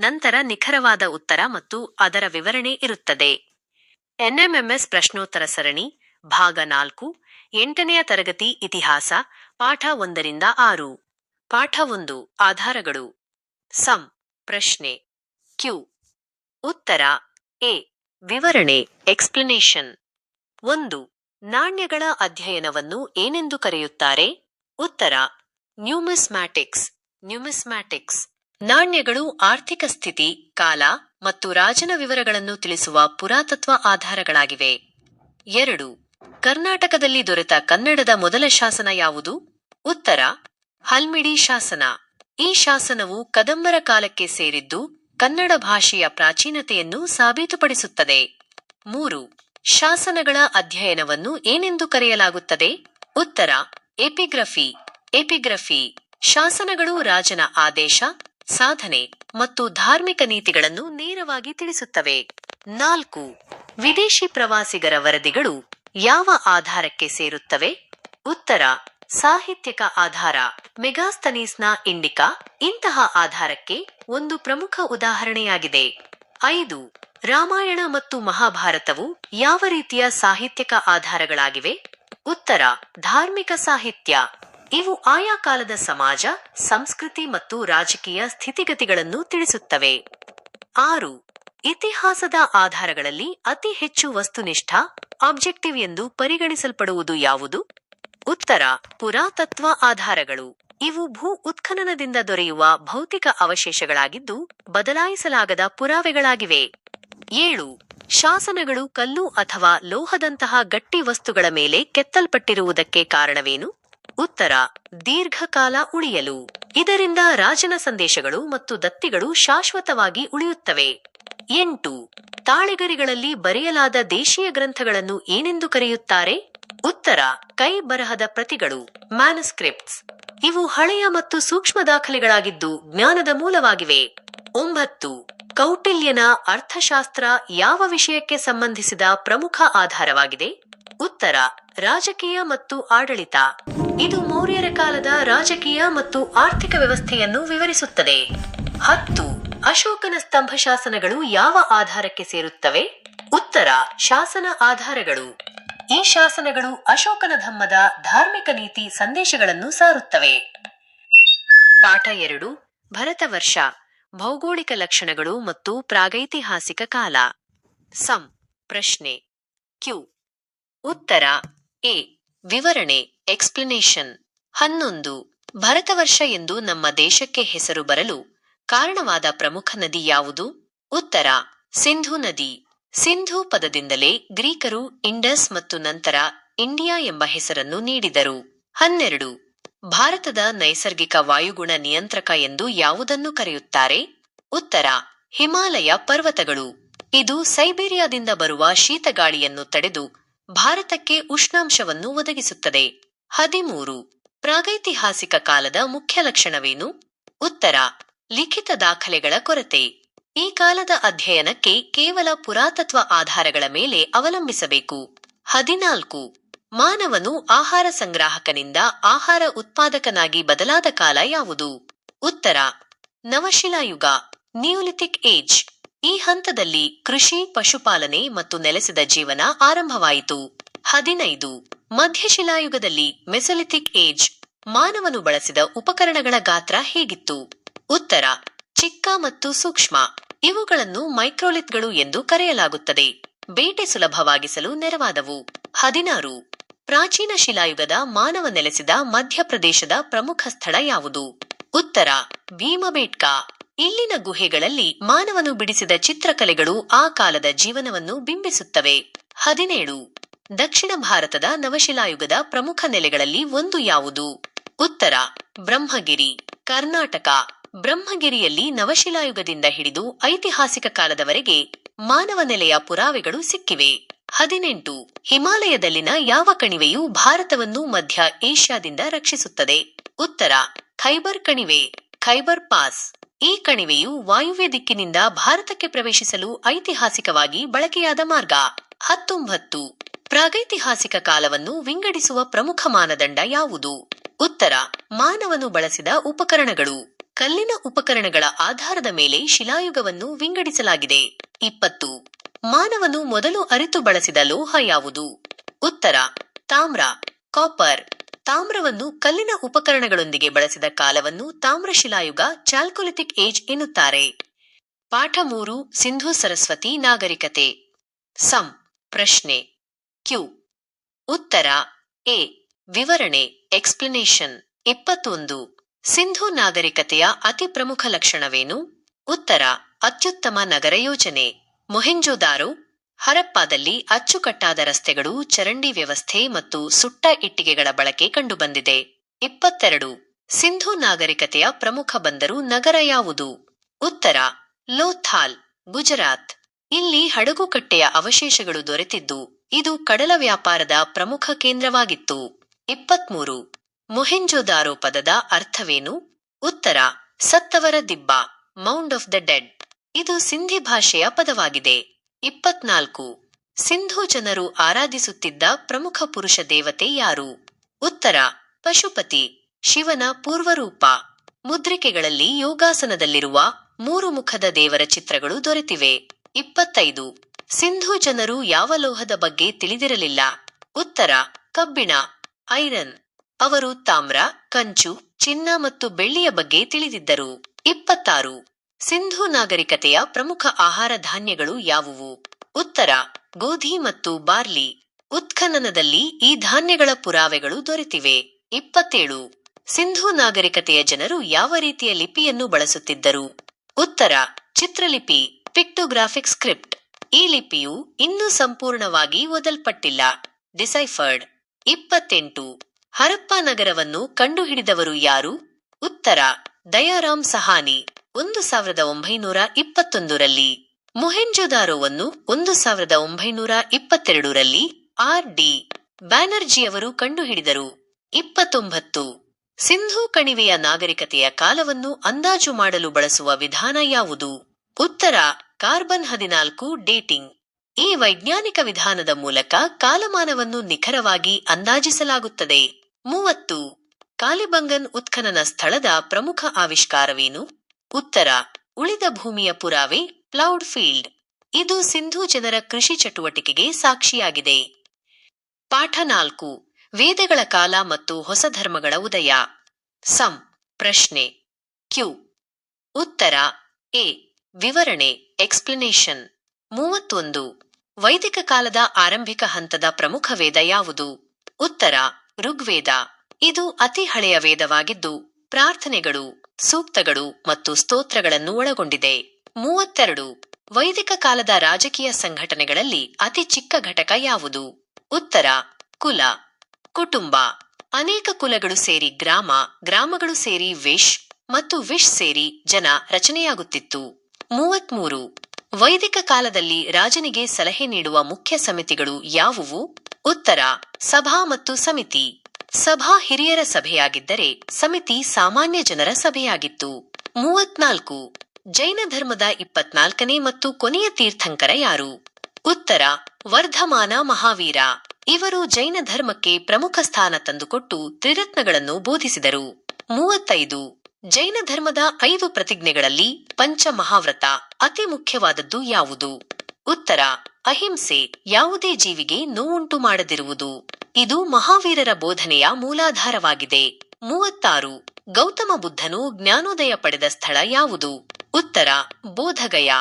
ನಂತರ ನಿಖರವಾದ ಉತ್ತರ ಮತ್ತು ಅದರ ವಿವರಣೆ ಇರುತ್ತದೆ. ಎನ್ಎಂಎಂಎಸ್ ಪ್ರಶ್ನೋತ್ತರ ಸರಣಿ, ಭಾಗ ನಾಲ್ಕು, ಎಂಟನೆಯ ತರಗತಿ ಇತಿಹಾಸ, ಪಾಠ ಒಂದರಿಂದ ಆರು. ಪಾಠ ಒಂದು, ಆಧಾರಗಳು. ಸಂ, ಪ್ರಶ್ನೆ. ಕ್ಯೂ. ಉತ್ತರ. ಎ. ವಿವರಣೆ, ಎಕ್ಸ್ಪ್ಲನೇಷನ್. ಒಂದು, ನಾಣ್ಯಗಳ ಅಧ್ಯಯನವನ್ನು ಏನೆಂದು ಕರೆಯುತ್ತಾರೆ? ಉತ್ತರ. Numismatics numismatics. ನಾಣ್ಯಗಳು ಆರ್ಥಿಕ ಸ್ಥಿತಿ, ಕಾಲ ಮತ್ತು ರಾಜನ ವಿವರಗಳನ್ನು ತಿಳಿಸುವ ಪುರಾತತ್ವ ಆಧಾರಗಳಾಗಿವೆ. ಎರಡು. ಕರ್ನಾಟಕದಲ್ಲಿ ದೊರೆತ ಕನ್ನಡದ ಮೊದಲ ಶಾಸನ ಯಾವುದು? ಉತ್ತರ. ಹಲ್ಮಿಡಿ ಶಾಸನ. ಈ ಶಾಸನವು ಕದಂಬರ ಕಾಲಕ್ಕೆ ಸೇರಿದ್ದು ಕನ್ನಡ ಭಾಷೆಯ ಪ್ರಾಚೀನತೆಯನ್ನು ಸಾಬೀತುಪಡಿಸುತ್ತದೆ. ಮೂರು. ಶಾಸನಗಳ ಅಧ್ಯಯನವನ್ನು ಏನೆಂದು ಕರೆಯಲಾಗುತ್ತದೆ? ಉತ್ತರ. ಎಪಿಗ್ರಫಿ. ಎಪಿಗ್ರಫಿ. ಶಾಸನಗಳು ರಾಜನ ಆದೇಶ ಸಾಧನೆ ಮತ್ತು ಧಾರ್ಮಿಕ ನೀತಿಗಳನ್ನು ನೇರವಾಗಿ ತಿಳಿಸುತ್ತವೆ. ನಾಲ್ಕು, ವಿದೇಶಿ ಪ್ರವಾಸಿಗರ ವರದಿಗಳು ಯಾವ ಆಧಾರಕ್ಕೆ ಸೇರುತ್ತವೆ? ಉತ್ತರ, ಸಾಹಿತ್ಯಕ ಆಧಾರ, ಮೆಗಾಸ್ತನೀಸ್ನ ಇಂಡಿಕಾ, ಇಂತಹ ಆಧಾರಕ್ಕೆ ಒಂದು ಪ್ರಮುಖ ಉದಾಹರಣೆಯಾಗಿದೆ. ಐದು, ರಾಮಾಯಣ ಮತ್ತು ಮಹಾಭಾರತವು ಯಾವ ರೀತಿಯ ಸಾಹಿತ್ಯಕ ಆಧಾರಗಳಾಗಿವೆ? ಉತ್ತರ, ಧಾರ್ಮಿಕ ಸಾಹಿತ್ಯ. ಇವು ಆಯಾ ಕಾಲದ ಸಮಾಜ, ಸಂಸ್ಕೃತಿ ಮತ್ತು ರಾಜಕೀಯ ಸ್ಥಿತಿಗತಿಗಳನ್ನು ತಿಳಿಸುತ್ತವೆ. ಆರು, ಇತಿಹಾಸದ ಆಧಾರಗಳಲ್ಲಿ ಅತಿ ಹೆಚ್ಚು ವಸ್ತುನಿಷ್ಠ, ಆಬ್ಜೆಕ್ಟಿವ್ ಎಂದು ಪರಿಗಣಿಸಲ್ಪಡುವುದು ಯಾವುದು? ಉತ್ತರ, ಪುರಾತತ್ವ ಆಧಾರಗಳು. ಇವು ಭೂ ಉತ್ಖನನದಿಂದ ದೊರೆಯುವ ಭೌತಿಕ ಅವಶೇಷಗಳಾಗಿದ್ದು ಬದಲಾಯಿಸಲಾಗದ ಪುರಾವೆಗಳಾಗಿವೆ. ಏಳು, ಶಾಸನಗಳು ಕಲ್ಲು ಅಥವಾ ಲೋಹದಂತಹ ಗಟ್ಟಿ ವಸ್ತುಗಳ ಮೇಲೆ ಕೆತ್ತಲ್ಪಟ್ಟಿರುವುದಕ್ಕೆ ಕಾರಣವೇನು? ಉತ್ತರ, ದೀರ್ಘಕಾಲ ಉಳಿಯಲು. ಇದರಿಂದ ರಾಜನ ಸಂದೇಶಗಳು ಮತ್ತು ದತ್ತಿಗಳು ಶಾಶ್ವತವಾಗಿ ಉಳಿಯುತ್ತವೆ. ಎಂಟು, ತಾಳೆಗರಿಗಳಲ್ಲಿ ಬರೆಯಲಾದ ದೇಶೀಯ ಗ್ರಂಥಗಳನ್ನು ಏನೆಂದು ಕರೆಯುತ್ತಾರೆ? ಉತ್ತರ, ಕೈ ಬರಹದ ಪ್ರತಿಗಳು ಮ್ಯಾನುಸ್ಕ್ರಿಪ್ಟ್ಸ್ ಇವು ಹಳೆಯ ಮತ್ತು ಸೂಕ್ಷ್ಮ ದಾಖಲೆಗಳಾಗಿದ್ದು ಜ್ಞಾನದ ಮೂಲವಾಗಿವೆ. ಒಂಬತ್ತು, ಕೌಟಿಲ್ಯನ ಅರ್ಥಶಾಸ್ತ್ರ ಯಾವ ವಿಷಯಕ್ಕೆ ಸಂಬಂಧಿಸಿದ ಪ್ರಮುಖ ಆಧಾರವಾಗಿದೆ? ಉತ್ತರ, ರಾಜಕೀಯ ಮತ್ತು ಆಡಳಿತ. ಇದು ಮೌರ್ಯರ ಕಾಲದ ರಾಜಕೀಯ ಮತ್ತು ಆರ್ಥಿಕ ವ್ಯವಸ್ಥೆಯನ್ನು ವಿವರಿಸುತ್ತದೆ. ಹತ್ತು, ಅಶೋಕನ ಸ್ತಂಭ ಶಾಸನಗಳು ಯಾವ ಆಧಾರಕ್ಕೆ ಸೇರುತ್ತವೆ? ಉತ್ತರ, ಶಾಸನ ಆಧಾರಗಳು. ಈ ಶಾಸನಗಳು ಅಶೋಕನ ಧಮ್ಮದ ಧಾರ್ಮಿಕ ನೀತಿ ಸಂದೇಶಗಳನ್ನು ಸಾರುತ್ತವೆ. ಪಾಠ ಎರಡು, ಭರತವರ್ಷ. ಭೌಗೋಳಿಕ ಲಕ್ಷಣಗಳು ಮತ್ತು ಪ್ರಾಗೈತಿಹಾಸಿಕ ಕಾಲ. ಸಂ, ಪ್ರಶ್ನೆ. ಕ್ಯೂ. ಉತ್ತರ ಎ. ವಿವರಣೆ ಎಕ್ಸ್ಪ್ಲನೇಷನ್ ಹನ್ನೊಂದು. ಭರತವರ್ಷ ಎಂದು ನಮ್ಮ ದೇಶಕ್ಕೆ ಹೆಸರು ಬರಲು ಕಾರಣವಾದ ಪ್ರಮುಖ ನದಿ ಯಾವುದು? ಉತ್ತರ, ಸಿಂಧು ನದಿ. ಸಿಂಧು ಪದದಿಂದಲೇ ಗ್ರೀಕರು ಇಂಡಸ್ ಮತ್ತು ನಂತರ ಇಂಡಿಯಾ ಎಂಬ ಹೆಸರನ್ನು ನೀಡಿದರು. ಹನ್ನೆರಡು. ಭಾರತದ ನೈಸರ್ಗಿಕ ವಾಯುಗುಣ ನಿಯಂತ್ರಕ ಎಂದು ಯಾವುದನ್ನು ಕರೆಯುತ್ತಾರೆ? ಉತ್ತರ, ಹಿಮಾಲಯ ಪರ್ವತಗಳು. ಇದು ಸೈಬೀರಿಯಾದಿಂದ ಬರುವ ಶೀತಗಾಳಿಯನ್ನು ತಡೆದು ಭಾರತಕ್ಕೆ ಉಷ್ಣಾಂಶವನ್ನು ಒದಗಿಸುತ್ತದೆ. ಹದಿಮೂರು. ಪ್ರಾಗೈತಿಹಾಸಿಕ ಕಾಲದ ಮುಖ್ಯ ಲಕ್ಷಣವೇನು? ಉತ್ತರ. ಲಿಖಿತ ದಾಖಲೆಗಳ ಕೊರತೆ. ಈ ಕಾಲದ ಅಧ್ಯಯನಕ್ಕೆ ಕೇವಲ ಪುರಾತತ್ವ ಆಧಾರಗಳ ಮೇಲೆ ಅವಲಂಬಿಸಬೇಕು. ಹದಿನಾಲ್ಕು. ಮಾನವನು ಆಹಾರ ಸಂಗ್ರಾಹಕನಿಂದ ಆಹಾರ ಉತ್ಪಾದಕನಾಗಿ ಬದಲಾದ ಕಾಲ ಯಾವುದು? ಉತ್ತರ. ನವಶಿಲಾಯುಗ. Neolithic age. ಈ ಹಂತದಲ್ಲಿ ಕೃಷಿ, ಪಶುಪಾಲನೆ ಮತ್ತು ನೆಲೆಸಿದ ಜೀವನ ಆರಂಭವಾಯಿತು. ಹದಿನೈದು. ಮಧ್ಯಶಿಲಾಯುಗದಲ್ಲಿ ಮೆಸೊಲಿಥಿಕ್ ಏಜ್, ಮಾನವನು ಬಳಸಿದ ಉಪಕರಣಗಳ ಗಾತ್ರ ಹೇಗಿತ್ತು? ಉತ್ತರ. ಚಿಕ್ಕ ಮತ್ತು ಸೂಕ್ಷ್ಮ. ಇವುಗಳನ್ನು ಮೈಕ್ರೋಲಿತ್ಗಳು ಎಂದು ಕರೆಯಲಾಗುತ್ತದೆ. ಬೇಟೆ ಸುಲಭವಾಗಿಸಲು ನೆರವಾದವು. ಹದಿನಾರು. ಪ್ರಾಚೀನ ಶಿಲಾಯುಗದ ಮಾನವ ನೆಲೆಸಿದ ಮಧ್ಯಪ್ರದೇಶದ ಪ್ರಮುಖ ಸ್ಥಳ ಯಾವುದು? ಉತ್ತರ. ಭೀಮಬೇಟ್ಕಾ. ಇಲ್ಲಿನ ಗುಹೆಗಳಲ್ಲಿ ಮಾನವನು ಬಿಡಿಸಿದ ಚಿತ್ರಕಲೆಗಳು ಆ ಕಾಲದ ಜೀವನವನ್ನು ಬಿಂಬಿಸುತ್ತವೆ. ಹದಿನೇಳು. ದಕ್ಷಿಣ ಭಾರತದ ನವಶಿಲಾಯುಗದ ಪ್ರಮುಖ ನೆಲೆಗಳಲ್ಲಿ ಒಂದು ಯಾವುದು? ಉತ್ತರ. ಬ್ರಹ್ಮಗಿರಿ. ಕರ್ನಾಟಕ. ಬ್ರಹ್ಮಗಿರಿಯಲ್ಲಿ ನವಶಿಲಾಯುಗದಿಂದ ಹಿಡಿದು ಐತಿಹಾಸಿಕ ಕಾಲದವರೆಗೆ ಮಾನವ ನೆಲೆಯ ಪುರಾವೆಗಳು ಸಿಕ್ಕಿವೆ. ಹದಿನೆಂಟು. ಹಿಮಾಲಯದಲ್ಲಿನ ಯಾವ ಕಣಿವೆಯು ಭಾರತವನ್ನು ಮಧ್ಯ ಏಷ್ಯಾದಿಂದ ರಕ್ಷಿಸುತ್ತದೆ? ಉತ್ತರ. ಖೈಬರ್ ಕಣಿವೆ. ಖೈಬರ್ ಪಾಸ್. ಈ ಕಣಿವೆಯು ವಾಯುವ್ಯ ದಿಕ್ಕಿನಿಂದ ಭಾರತಕ್ಕೆ ಪ್ರವೇಶಿಸಲು ಐತಿಹಾಸಿಕವಾಗಿ ಬಳಕೆಯಾದ ಮಾರ್ಗ. ಹತ್ತೊಂಬತ್ತು. ಪ್ರಾಗೈತಿಹಾಸಿಕ ಕಾಲವನ್ನು ವಿಂಗಡಿಸುವ ಪ್ರಮುಖ ಮಾನದಂಡ ಯಾವುದು? ಉತ್ತರ. ಮಾನವನು ಬಳಸಿದ ಉಪಕರಣಗಳು. ಕಲ್ಲಿನ ಉಪಕರಣಗಳ ಆಧಾರದ ಮೇಲೆ ಶಿಲಾಯುಗವನ್ನು ವಿಂಗಡಿಸಲಾಗಿದೆ. ಇಪ್ಪತ್ತು. ಮಾನವನು ಮೊದಲು ಅರಿತು ಬಳಸಿದ ಲೋಹ ಯಾವುದು? ಉತ್ತರ. ತಾಮ್ರ. ಕಾಪರ್. ತಾಮ್ರವನ್ನು ಕಲ್ಲಿನ ಉಪಕರಣಗಳೊಂದಿಗೆ ಬಳಸಿದ ಕಾಲವನ್ನು ತಾಮ್ರಶಿಲಾಯುಗ ಚಾಲ್ಕೊಲಿಥಿಕ್ ಏಜ್ ಎನ್ನುತ್ತಾರೆ. ಪಾಠ ಮೂರು, ಸಿಂಧು ಸರಸ್ವತಿ ನಾಗರಿಕತೆ. ಸಂ, ಪ್ರಶ್ನೆ. ಕ್ಯೂ. ಉತ್ತರ. ಎ. ವಿವರಣೆ, ಎಕ್ಸ್ಪ್ಲನೇಷನ್. ಇಪ್ಪತ್ತೊಂದು. ಸಿಂಧು ನಾಗರಿಕತೆಯ ಅತಿ ಪ್ರಮುಖ ಲಕ್ಷಣವೇನು? ಉತ್ತರ. ಅತ್ಯುತ್ತಮ ನಗರ ಯೋಜನೆ. ಮೊಹೆಂಜೋದಾರೋ ಹರಪ್ಪಾದಲ್ಲಿ ಅಚ್ಚುಕಟ್ಟಾದ ರಸ್ತೆಗಳು, ಚರಂಡಿ ವ್ಯವಸ್ಥೆ ಮತ್ತು ಸುಟ್ಟ ಇಟ್ಟಿಗೆಗಳ ಬಳಕೆ ಕಂಡುಬಂದಿದೆ. ಇಪ್ಪತ್ತೆರಡು. ಸಿಂಧೂ ನಾಗರಿಕತೆಯ ಪ್ರಮುಖ ಬಂದರು ನಗರ ಯಾವುದು? ಉತ್ತರ. ಲೋಥಾಲ್, ಗುಜರಾತ್. ಇಲ್ಲಿ ಹಡಗುಕಟ್ಟೆಯ ಅವಶೇಷಗಳು ದೊರೆತಿದ್ದು, ಇದು ಕಡಲ ವ್ಯಾಪಾರದ ಪ್ರಮುಖ ಕೇಂದ್ರವಾಗಿತ್ತು. ಇಪ್ಪತ್ಮೂರು. ಮೊಹೆಂಜೊದಾರೋ ಪದದ ಅರ್ಥವೇನು? ಉತ್ತರ. ಸತ್ತವರ ದಿಬ್ಬ, ಮೌಂಡ್ ಆಫ್ ದ ಡೆಡ್. ಇದು ಸಿಂಧಿ ಭಾಷೆಯ ಪದವಾಗಿದೆ. ಇಪ್ಪತ್ನಾಲ್ಕು. ಸಿಂಧು ಜನರು ಆರಾಧಿಸುತ್ತಿದ್ದ ಪ್ರಮುಖ ಪುರುಷ ದೇವತೆ ಯಾರು? ಉತ್ತರ. ಪಶುಪತಿ. ಶಿವನ ಪೂರ್ವರೂಪ. ಮುದ್ರಿಕೆಗಳಲ್ಲಿ ಯೋಗಾಸನದಲ್ಲಿರುವ ಮೂರು ಮುಖದ ದೇವರ ಚಿತ್ರಗಳು ದೊರೆತಿವೆ. ಇಪ್ಪತ್ತೈದು. ಸಿಂಧು ಜನರು ಯಾವ ಲೋಹದ ಬಗ್ಗೆ ತಿಳಿದಿರಲಿಲ್ಲ. ಉತ್ತರ. ಕಬ್ಬಿಣ. ಐರನ್. ಅವರು ತಾಮ್ರ, ಕಂಚು, ಚಿನ್ನ ಮತ್ತು ಬೆಳ್ಳಿಯ ಬಗ್ಗೆ ತಿಳಿದಿದ್ದರು. ಇಪ್ಪತ್ತಾರು. ಸಿಂಧು ನಾಗರಿಕತೆಯ ಪ್ರಮುಖ ಆಹಾರ ಧಾನ್ಯಗಳು ಯಾವುವು? ಉತ್ತರ, ಗೋಧಿ ಮತ್ತು ಬಾರ್ಲಿ. ಉತ್ಖನನದಲ್ಲಿ ಈ ಧಾನ್ಯಗಳ ಪುರಾವೆಗಳು ದೊರೆತಿವೆ. ಇಪ್ಪತ್ತೇಳು, ಸಿಂಧು ನಾಗರಿಕತೆಯ ಜನರು ಯಾವ ರೀತಿಯ ಲಿಪಿಯನ್ನು ಬಳಸುತ್ತಿದ್ದರು? ಉತ್ತರ, ಚಿತ್ರಲಿಪಿ, ಪಿಕ್ಟೋಗ್ರಾಫಿಕ್ ಸ್ಕ್ರಿಪ್ಟ್. ಈ ಲಿಪಿಯು ಇನ್ನೂ ಸಂಪೂರ್ಣವಾಗಿ ಓದಲ್ಪಟ್ಟಿಲ್ಲ. ಡಿಸೈಫರ್ಡ್. ಇಪ್ಪತ್ತೆಂಟು, ಹರಪ್ಪ ನಗರವನ್ನು ಕಂಡುಹಿಡಿದವರು ಯಾರು? ಉತ್ತರ, ದಯಾರಾಮ್ ಸಹಾನಿ. ಒಂದು ಸಾವಿರದ ಒಂಬೈನೂರ ಇಪ್ಪತ್ತೊಂದರಲ್ಲಿ, ಮೊಹೆಂಜೊದಾರೋವನ್ನು ಒಂದು ಸಾವಿರದ ಒಂಬೈನೂರ ಇಪ್ಪತ್ತೆರಡರಲ್ಲಿ ಆರ್ ಡಿ ಬ್ಯಾನರ್ಜಿಯವರು ಕಂಡುಹಿಡಿದರು. ಇಪ್ಪತ್ತೊಂಬತ್ತು, ಸಿಂಧೂ ಕಣಿವೆಯ ನಾಗರಿಕತೆಯ ಕಾಲವನ್ನು ಅಂದಾಜು ಮಾಡಲು ಬಳಸುವ ವಿಧಾನ ಯಾವುದು? ಉತ್ತರ, ಕಾರ್ಬನ್ ಹದಿನಾಲ್ಕು ಡೇಟಿಂಗ್. ಈ ವೈಜ್ಞಾನಿಕ ವಿಧಾನದ ಮೂಲಕ ಕಾಲಮಾನವನ್ನು ನಿಖರವಾಗಿ ಅಂದಾಜಿಸಲಾಗುತ್ತದೆ. ಮೂವತ್ತು, ಕಾಲಿಬಂಗನ್ ಉತ್ಖನನ ಸ್ಥಳದ ಪ್ರಮುಖ ಆವಿಷ್ಕಾರವೇನು? ಉತ್ತರ, ಉಳಿದ ಭೂಮಿಯ ಪುರಾವೆ, ಪ್ಲೌಡ್ ಫೀಲ್ಡ್. ಇದು ಸಿಂಧೂ ಜನರ ಕೃಷಿ ಚಟುವಟಿಕೆಗೆ ಸಾಕ್ಷಿಯಾಗಿದೆ. ಪಾಠ ನಾಲ್ಕು, ವೇದಗಳ ಕಾಲ ಮತ್ತು ಹೊಸ ಧರ್ಮಗಳ ಉದಯ. ಸಂ, ಪ್ರಶ್ನೆ. ಕ್ಯೂ. ಉತ್ತರ, ಎ. ವಿವರಣೆ, ಎಕ್ಸ್ಪ್ಲನೇಷನ್. ಮೂವತ್ತೊಂದು, ವೈದಿಕ ಕಾಲದ ಆರಂಭಿಕ ಹಂತದ ಪ್ರಮುಖ ವೇದ ಯಾವುದು? ಉತ್ತರ, ಋಗ್ವೇದ. ಇದು ಅತಿ ಹಳೆಯ ವೇದವಾಗಿದ್ದು, ಪ್ರಾರ್ಥನೆಗಳು. ಸೂಕ್ತಗಳು ಮತ್ತು ಸ್ತೋತ್ರಗಳನ್ನು ಒಳಗೊಂಡಿದೆ. ಮೂವತ್ತೆರಡು. ವೈದಿಕ ಕಾಲದ ರಾಜಕೀಯ ಸಂಘಟನೆಗಳಲ್ಲಿ ಅತಿ ಚಿಕ್ಕ ಘಟಕ ಯಾವುದು? ಉತ್ತರ. ಕುಲ. ಕುಟುಂಬ. ಅನೇಕ ಕುಲಗಳು ಸೇರಿ ಗ್ರಾಮ, ಗ್ರಾಮಗಳು ಸೇರಿ ವಿಶ್ ಮತ್ತು ವಿಶ್ ಸೇರಿ ಜನ ರಚನೆಯಾಗುತ್ತಿತ್ತು. ಮೂವತ್ಮೂರು ವೈದಿಕ ಕಾಲದಲ್ಲಿ ರಾಜನಿಗೆ ಸಲಹೆ ನೀಡುವ ಮುಖ್ಯ ಸಮಿತಿಗಳು ಯಾವುವು? ಉತ್ತರ. ಸಭಾ ಮತ್ತು ಸಮಿತಿ. ಸಭಾ ಹಿರಿಯರ ಸಭೆಯಾಗಿದ್ದರೆ ಸಮಿತಿ ಸಾಮಾನ್ಯ ಜನರ ಸಭೆಯಾಗಿತ್ತು. ಮೂವತ್ನಾಲ್ಕು, ಜೈನ ಧರ್ಮದ ಇಪ್ಪತ್ನಾಲ್ಕನೇ ಮತ್ತು ಕೊನೆಯ ತೀರ್ಥಂಕರ ಯಾರು? ಉತ್ತರ, ವರ್ಧಮಾನ ಮಹಾವೀರ. ಇವರು ಜೈನ ಧರ್ಮಕ್ಕೆ ಪ್ರಮುಖ ಸ್ಥಾನ ತಂದುಕೊಟ್ಟು ತ್ರಿರತ್ನಗಳನ್ನು ಬೋಧಿಸಿದರು. ಮೂವತ್ತೈದು, ಜೈನ ಧರ್ಮದ ಐದು ಪ್ರತಿಜ್ಞೆಗಳಲ್ಲಿ ಪಂಚ ಮಹಾವ್ರತ ಅತಿ ಮುಖ್ಯವಾದದ್ದು ಯಾವುದು? ಉತ್ತರ, ಅಹಿಂಸೆ ಯಾವುದೇ ಜೀವಿಗೆ ನೋವುಂಟು ಮಾಡದಿರುವುದು. ಇದು ಮಹಾವೀರರ ಬೋಧನೆಯ ಮೂಲಾಧಾರವಾಗಿದೆ. ಮೂವತ್ತಾರು. ಗೌತಮ ಬುದ್ಧನು ಜ್ಞಾನೋದಯ ಪಡೆದ ಸ್ಥಳ ಯಾವುದು? ಉತ್ತರ. ಬೋಧಗಯ.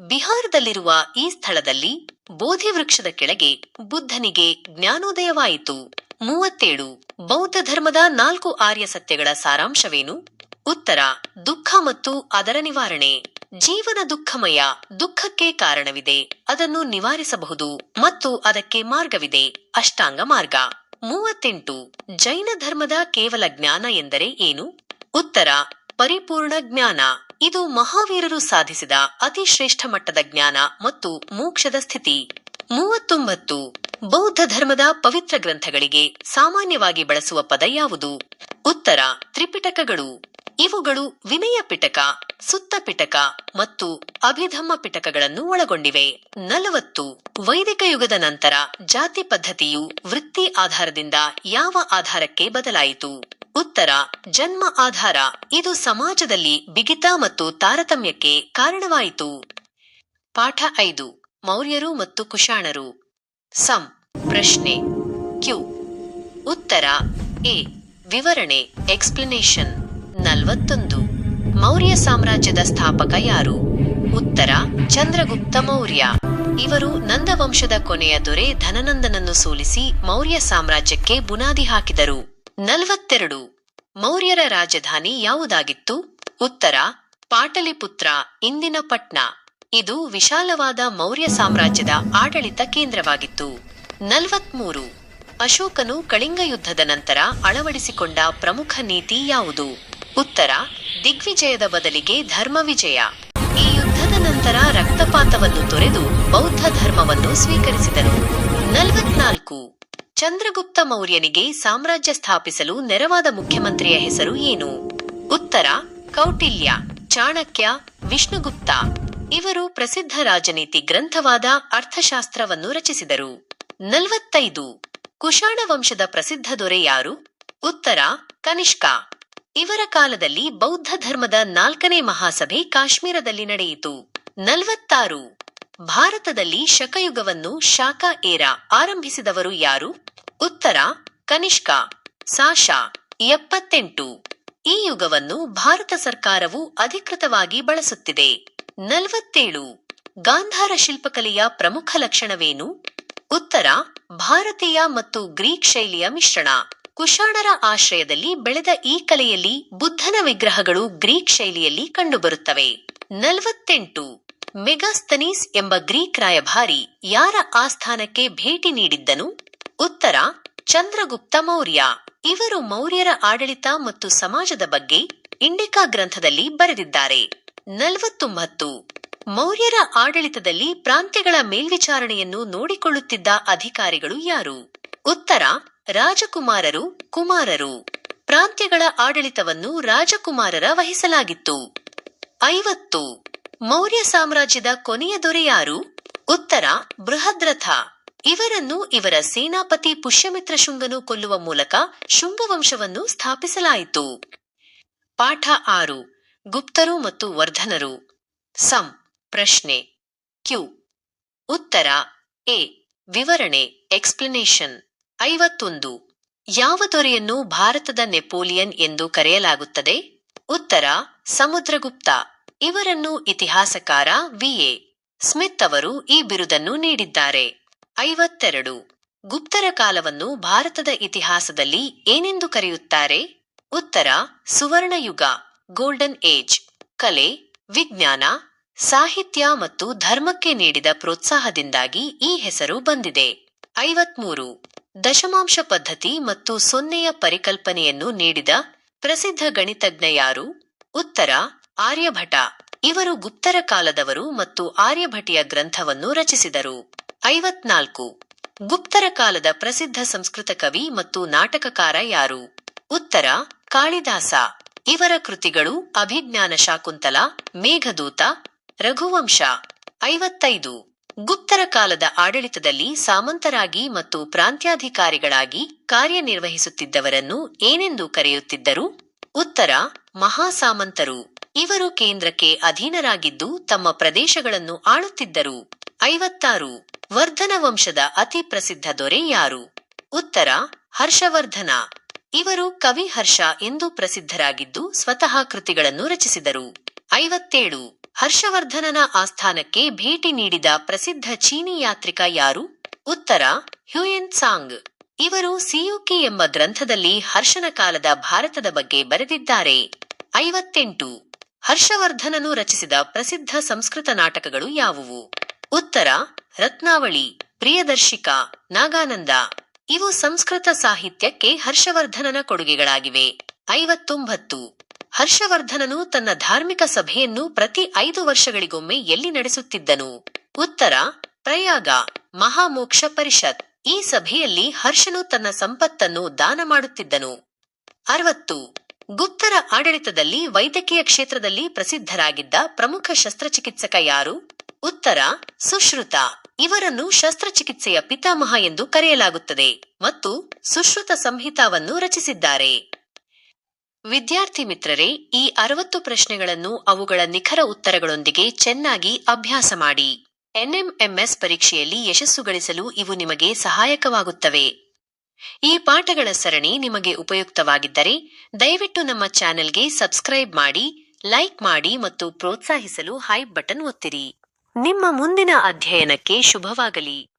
ಬಿಹಾರದಲ್ಲಿರುವ ಈ ಸ್ಥಳದಲ್ಲಿ ಬೋಧಿ ವೃಕ್ಷದ ಕೆಳಗೆ ಬುದ್ಧನಿಗೆ ಜ್ಞಾನೋದಯವಾಯಿತು. ಮೂವತ್ತೇಳು. ಬೌದ್ಧ ಧರ್ಮದ ನಾಲ್ಕು ಆರ್ಯ ಸತ್ಯಗಳ ಸಾರಾಂಶವೇನು? ಉತ್ತರ, ದುಃಖ ಮತ್ತು ಅದರ ನಿವಾರಣೆ. ಜೀವನ ದುಃಖಮಯ, ದುಃಖಕ್ಕೆ ಕಾರಣವಿದೆ. ಅದನ್ನು ನಿವಾರಿಸಬಹುದು ಮತ್ತು ಅದಕ್ಕೆ ಮಾರ್ಗವಿದೆ. ಅಷ್ಟಾಂಗ ಮಾರ್ಗ. ಮೂವತ್ತೆಂಟು, ಜೈನ ಧರ್ಮದ ಕೇವಲ ಜ್ಞಾನ ಎಂದರೆ ಏನು? ಉತ್ತರ, ಪರಿಪೂರ್ಣ ಜ್ಞಾನ. ಇದು ಮಹಾವೀರರು ಸಾಧಿಸಿದ ಅತಿ ಶ್ರೇಷ್ಠ ಮಟ್ಟದ ಜ್ಞಾನ ಮತ್ತು ಮೋಕ್ಷದ ಸ್ಥಿತಿ. ಮೂವತ್ತೊಂಬತ್ತು, ಬೌದ್ಧ ಧರ್ಮದ ಪವಿತ್ರ ಗ್ರಂಥಗಳಿಗೆ ಸಾಮಾನ್ಯವಾಗಿ ಬಳಸುವ ಪದ ಯಾವುದು? ಉತ್ತರ, ತ್ರಿಪಿಟಕಗಳು. ಇವುಗಳು ವಿಮೆಯ ಪಿಟಕ, ಸುತ್ತ ಪಿಟಕ ಮತ್ತು ಅಭಿಧಮ್ಮ ಪಿಟಕಗಳನ್ನು ಒಳಗೊಂಡಿವೆ. ನಲವತ್ತು, ವೈದಿಕ ಯುಗದ ನಂತರ ಜಾತಿ ಪದ್ಧತಿಯು ವೃತ್ತಿ ಆಧಾರದಿಂದ ಯಾವ ಆಧಾರಕ್ಕೆ ಬದಲಾಯಿತು? ಉತ್ತರ, ಜನ್ಮ ಆಧಾರ. ಇದು ಸಮಾಜದಲ್ಲಿ ಬಿಗಿತ ಮತ್ತು ತಾರತಮ್ಯಕ್ಕೆ ಕಾರಣವಾಯಿತು. ಪಾಠ ಐದು, ಮೌರ್ಯರು ಮತ್ತು ಕುಶಾಣರು. ಸಂ, ಪ್ರಶ್ನೆ. ಕ್ಯೂ. ಉತ್ತರ, ಎ. ವಿವರಣೆ, ಎಕ್ಸ್ಪ್ಲನೇಷನ್. ನಲವತ್ತೊಂದು. ಮೌರ್ಯ ಸಾಮ್ರಾಜ್ಯದ ಸ್ಥಾಪಕ ಯಾರು? ಉತ್ತರ, ಚಂದ್ರಗುಪ್ತ ಮೌರ್ಯ. ಇವರು ನಂದವಂಶದ ಕೊನೆಯ ದೊರೆ ಧನನಂದನನ್ನು ಸೋಲಿಸಿ ಮೌರ್ಯ ಸಾಮ್ರಾಜ್ಯಕ್ಕೆ ಬುನಾದಿ ಹಾಕಿದರು. ನಲವತ್ತೆರಡು. ಮೌರ್ಯರ ರಾಜಧಾನಿ ಯಾವುದಾಗಿತ್ತು? ಉತ್ತರ, ಪಾಟಲಿಪುತ್ರ, ಇಂದಿನ ಪಟ್ನಾ. ಇದು ವಿಶಾಲವಾದ ಮೌರ್ಯ ಸಾಮ್ರಾಜ್ಯದ ಆಡಳಿತ ಕೇಂದ್ರವಾಗಿತ್ತು. ನಲವತ್ಮೂರು. ಅಶೋಕನು ಕಳಿಂಗ ಯುದ್ಧದ ನಂತರ ಅಳವಡಿಸಿಕೊಂಡ ಪ್ರಮುಖ ನೀತಿ ಯಾವುದು? ಉತ್ತರ, ದಿಗ್ವಿಜಯದ ಬದಲಿಗೆ ಧರ್ಮ ವಿಜಯ ಈ ಯುದ್ಧದ ನಂತರ ರಕ್ತಪಾತವನ್ನು ತೊರೆದು ಬೌದ್ಧ ಧರ್ಮವನ್ನು ಸ್ವೀಕರಿಸಿದರು. ನಲವತ್ನಾಲ್ಕು, ಚಂದ್ರಗುಪ್ತ ಮೌರ್ಯನಿಗೆ ಸಾಮ್ರಾಜ್ಯ ಸ್ಥಾಪಿಸಲು ನೆರವಾದ ಮುಖ್ಯಮಂತ್ರಿಯ ಹೆಸರು ಏನು? ಉತ್ತರ, ಕೌಟಿಲ್ಯ, ಚಾಣಕ್ಯ, ವಿಷ್ಣುಗುಪ್ತ. ಇವರು ಪ್ರಸಿದ್ಧ ರಾಜನೀತಿ ಗ್ರಂಥವಾದ ಅರ್ಥಶಾಸ್ತ್ರವನ್ನು ರಚಿಸಿದರು. ನಲವತ್ತೈದು ಕುಶಾಣ ವಂಶದ ಪ್ರಸಿದ್ಧ ದೊರೆ ಯಾರು? ಉತ್ತರ, ಕನಿಷ್ಕ. ಇವರ ಕಾಲದಲ್ಲಿ ಬೌದ್ಧ ಧರ್ಮದ ನಾಲ್ಕನೇ ಮಹಾಸಭೆ ಕಾಶ್ಮೀರದಲ್ಲಿ ನಡೆಯಿತು. ನಲವತ್ತಾರು. ಭಾರತದಲ್ಲಿ ಶಕಯುಗವನ್ನು ಶಾಖಾ ಏರ ಆರಂಭಿಸಿದವರು ಯಾರು? ಉತ್ತರ, ಕನಿಷ್ಕ, ಸಾಶಾ, ಎಪ್ಪತ್ತೆಂಟು. ಈ ಯುಗವನ್ನು ಭಾರತ ಸರ್ಕಾರವು ಅಧಿಕೃತವಾಗಿ ಬಳಸುತ್ತಿದೆ. ನಲವತ್ತೇಳು. ಗಾಂಧಾರ ಶಿಲ್ಪಕಲೆಯ ಪ್ರಮುಖ ಲಕ್ಷಣವೇನು? ಉತ್ತರ, ಭಾರತೀಯ ಮತ್ತು ಗ್ರೀಕ್ ಶೈಲಿಯ ಮಿಶ್ರಣ. ಕುಶಾಣರ ಆಶ್ರಯದಲ್ಲಿ ಬೆಳೆದ ಈ ಕಲೆಯಲ್ಲಿ ಬುದ್ಧನ ವಿಗ್ರಹಗಳು ಗ್ರೀಕ್ ಶೈಲಿಯಲ್ಲಿ ಕಂಡುಬರುತ್ತವೆ. ನಲವತ್ತೆಂಟು. ಮೆಗಾಸ್ತನೀಸ್ ಎಂಬ ಗ್ರೀಕ್ ರಾಯಭಾರಿ ಯಾರ ಆಸ್ಥಾನಕ್ಕೆ ಭೇಟಿ ನೀಡಿದ್ದನು? ಉತ್ತರ, ಚಂದ್ರಗುಪ್ತ ಮೌರ್ಯ. ಇವರು ಮೌರ್ಯರ ಆಡಳಿತ ಮತ್ತು ಸಮಾಜದ ಬಗ್ಗೆ ಇಂಡಿಕಾ ಗ್ರಂಥದಲ್ಲಿ ಬರೆದಿದ್ದಾರೆ. ನಲವತ್ತೊಂಬತ್ತು. ಮೌರ್ಯರ ಆಡಳಿತದಲ್ಲಿ ಪ್ರಾಂತ್ಯಗಳ ಮೇಲ್ವಿಚಾರಣೆಯನ್ನು ನೋಡಿಕೊಳ್ಳುತ್ತಿದ್ದ ಅಧಿಕಾರಿಗಳು ಯಾರು? ಉತ್ತರ ರಾಜಕುಮಾರರು, ಕುಮಾರರು. ಪ್ರಾಂತ್ಯಗಳ ಆಡಳಿತವನ್ನು ರಾಜಕುಮಾರರ ವಹಿಸಲಾಗಿತ್ತು. ಐವತ್ತು. ಮೌರ್ಯ ಸಾಮ್ರಾಜ್ಯದ ಕೊನೆಯ ದೊರೆಯಾರು, ಉತ್ತರ ಬೃಹದ್ರಥ. ಇವರನ್ನು ಇವರ ಸೇನಾಪತಿ ಪುಷ್ಯಮಿತ್ರ ಶುಂಗನು ಕೊಲ್ಲುವ ಮೂಲಕ ಶುಂಗವಂಶವನ್ನು ಸ್ಥಾಪಿಸಲಾಯಿತು. ಪಾಠ ಆರು. ಗುಪ್ತರು ಮತ್ತು ವರ್ಧನರು. ಸಂ. ಪ್ರಶ್ನೆ. ಕ್ಯೂ. ಉತ್ತರ. ಎ. ವಿವರಣೆ. ಎಕ್ಸ್ಪ್ಲನೇಷನ್. ಐವತ್ತೊಂದು. ಯಾವ ದೊರೆಯನ್ನು ಭಾರತದ ನೆಪೋಲಿಯನ್ ಎಂದು ಕರೆಯಲಾಗುತ್ತದೆ? ಉತ್ತರ, ಸಮುದ್ರಗುಪ್ತ. ಇವರನ್ನು ಇತಿಹಾಸಕಾರ ವಿಎ ಸ್ಮಿತ್ ಅವರು ಈ ಬಿರುದನ್ನು ನೀಡಿದ್ದಾರೆ. ಐವತ್ತೆರಡು. ಗುಪ್ತರ ಕಾಲವನ್ನು ಭಾರತದ ಇತಿಹಾಸದಲ್ಲಿ ಏನೆಂದು ಕರೆಯುತ್ತಾರೆ? ಉತ್ತರ, ಸುವರ್ಣಯುಗ, ಗೋಲ್ಡನ್ ಏಜ್. ಕಲೆ, ವಿಜ್ಞಾನ, ಸಾಹಿತ್ಯ ಮತ್ತು ಧರ್ಮಕ್ಕೆ ನೀಡಿದ ಪ್ರೋತ್ಸಾಹದಿಂದಾಗಿ ಈ ಹೆಸರು ಬಂದಿದೆ. ಐವತ್ಮೂರು. ದಶಮಾಂಶ ಪದ್ಧತಿ ಮತ್ತು ಸೊನ್ನೆಯ ಪರಿಕಲ್ಪನೆಯನ್ನು ನೀಡಿದ ಪ್ರಸಿದ್ಧ ಗಣಿತಜ್ಞ ಯಾರು? ಉತ್ತರ, ಆರ್ಯಭಟ. ಇವರು ಗುಪ್ತರ ಕಾಲದವರು ಮತ್ತು ಆರ್ಯಭಟಿಯ ಗ್ರಂಥವನ್ನು ರಚಿಸಿದರು. ಐವತ್ನಾಲ್ಕು. ಗುಪ್ತರ ಕಾಲದ ಪ್ರಸಿದ್ಧ ಸಂಸ್ಕೃತ ಕವಿ ಮತ್ತು ನಾಟಕಕಾರ ಯಾರು? ಉತ್ತರ, ಕಾಳಿದಾಸ. ಇವರ ಕೃತಿಗಳು ಅಭಿಜ್ಞಾನ ಶಾಕುಂತಲ, ಮೇಘದೂತ, ರಘುವಂಶ. ಐವತ್ತೈದು. ಗುಪ್ತರ ಕಾಲದ ಆಡಳಿತದಲ್ಲಿ ಸಾಮಂತರಾಗಿ ಮತ್ತು ಪ್ರಾಂತ್ಯಾಧಿಕಾರಿಗಳಾಗಿ ಕಾರ್ಯನಿರ್ವಹಿಸುತ್ತಿದ್ದವರನ್ನು ಏನೆಂದು ಕರೆಯುತ್ತಿದ್ದರು? ಉತ್ತರ, ಮಹಾಸಾಮಂತರು. ಇವರು ಕೇಂದ್ರಕ್ಕೆ ಅಧೀನರಾಗಿದ್ದು ತಮ್ಮ ಪ್ರದೇಶಗಳನ್ನು ಆಳುತ್ತಿದ್ದರು. ಐವತ್ತಾರು, ವರ್ಧನ ವಂಶದ ಅತಿ ಪ್ರಸಿದ್ಧ ದೊರೆ ಯಾರು? ಉತ್ತರ, ಹರ್ಷವರ್ಧನ. ಇವರು ಕವಿ ಹರ್ಷ ಎಂದು ಪ್ರಸಿದ್ಧರಾಗಿದ್ದು ಸ್ವತಃ ಕೃತಿಗಳನ್ನು ರಚಿಸಿದರು. ಐವತ್ತೇಳು ಹರ್ಷವರ್ಧನನ ಆಸ್ಥಾನಕ್ಕೆ ಭೇಟಿ ನೀಡಿದ ಪ್ರಸಿದ್ಧ ಚೀನಿ ಯಾತ್ರಿಕ ಯಾರು? ಉತ್ತರ, ಹ್ಯೂಯೆನ್ ಸಾಂಗ್. ಇವರು ಸಿಯುಕಿ ಎಂಬ ಗ್ರಂಥದಲ್ಲಿ ಹರ್ಷನ ಕಾಲದ ಭಾರತದ ಬಗ್ಗೆ ಬರೆದಿದ್ದಾರೆ. ಐವತ್ತೆಂಟು. ಹರ್ಷವರ್ಧನನು ರಚಿಸಿದ ಪ್ರಸಿದ್ಧ ಸಂಸ್ಕೃತ ನಾಟಕಗಳು ಯಾವುವು? ಉತ್ತರ, ರತ್ನಾವಳಿ, ಪ್ರಿಯದರ್ಶಿಕ, ನಾಗಾನಂದ. ಇವು ಸಂಸ್ಕೃತ ಸಾಹಿತ್ಯಕ್ಕೆ ಹರ್ಷವರ್ಧನನ ಕೊಡುಗೆಗಳಾಗಿವೆ. ಐವತ್ತೊಂಬತ್ತು. ಹರ್ಷವರ್ಧನನು ತನ್ನ ಧಾರ್ಮಿಕ ಸಭೆಯನ್ನು ಪ್ರತಿ ಐದು ವರ್ಷಗಳಿಗೊಮ್ಮೆ ಎಲ್ಲಿ ನಡೆಸುತ್ತಿದ್ದನು? ಉತ್ತರ, ಪ್ರಯಾಗ, ಮಹಾಮೋಕ್ಷ ಪರಿಷತ್. ಈ ಸಭೆಯಲ್ಲಿ ಹರ್ಷನು ತನ್ನ ಸಂಪತ್ತನ್ನು ದಾನ ಮಾಡುತ್ತಿದ್ದನು. ಅರವತ್ತು, ಗುಪ್ತರ ಆಡಳಿತದಲ್ಲಿ ವೈದ್ಯಕೀಯ ಕ್ಷೇತ್ರದಲ್ಲಿ ಪ್ರಸಿದ್ಧರಾಗಿದ್ದ ಪ್ರಮುಖ ಶಸ್ತ್ರಚಿಕಿತ್ಸಕ ಯಾರು? ಉತ್ತರ, ಸುಶ್ರುತ. ಇವರನ್ನು ಶಸ್ತ್ರಚಿಕಿತ್ಸೆಯ ಪಿತಾಮಹ ಎಂದು ಕರೆಯಲಾಗುತ್ತದೆ ಮತ್ತು ಸುಶ್ರುತ ಸಂಹಿತಾವನ್ನು ರಚಿಸಿದ್ದಾರೆ. ವಿದ್ಯಾರ್ಥಿ ಮಿತ್ರರೇ, ಈ ಅರವತ್ತು ಪ್ರಶ್ನೆಗಳನ್ನು ಅವುಗಳ ನಿಖರ ಉತ್ತರಗಳೊಂದಿಗೆ ಚೆನ್ನಾಗಿ ಅಭ್ಯಾಸ ಮಾಡಿ. ಎನ್ಎಂಎಂಎಸ್ ಪರೀಕ್ಷೆಯಲ್ಲಿ ಯಶಸ್ಸು ಗಳಿಸಲು ಇವು ನಿಮಗೆ ಸಹಾಯಕವಾಗುತ್ತವೆ. ಈ ಪಾಠಗಳ ಸರಣಿ ನಿಮಗೆ ಉಪಯುಕ್ತವಾಗಿದ್ದರೆ, ದಯವಿಟ್ಟು ನಮ್ಮ ಚಾನೆಲ್ಗೆ ಸಬ್ಸ್ಕ್ರೈಬ್ ಮಾಡಿ, ಲೈಕ್ ಮಾಡಿ ಮತ್ತು ಪ್ರೋತ್ಸಾಹಿಸಲು ಹೈಪ್ ಬಟನ್ ಒತ್ತಿರಿ. ನಿಮ್ಮ ಮುಂದಿನ ಅಧ್ಯಯನಕ್ಕೆ ಶುಭವಾಗಲಿ.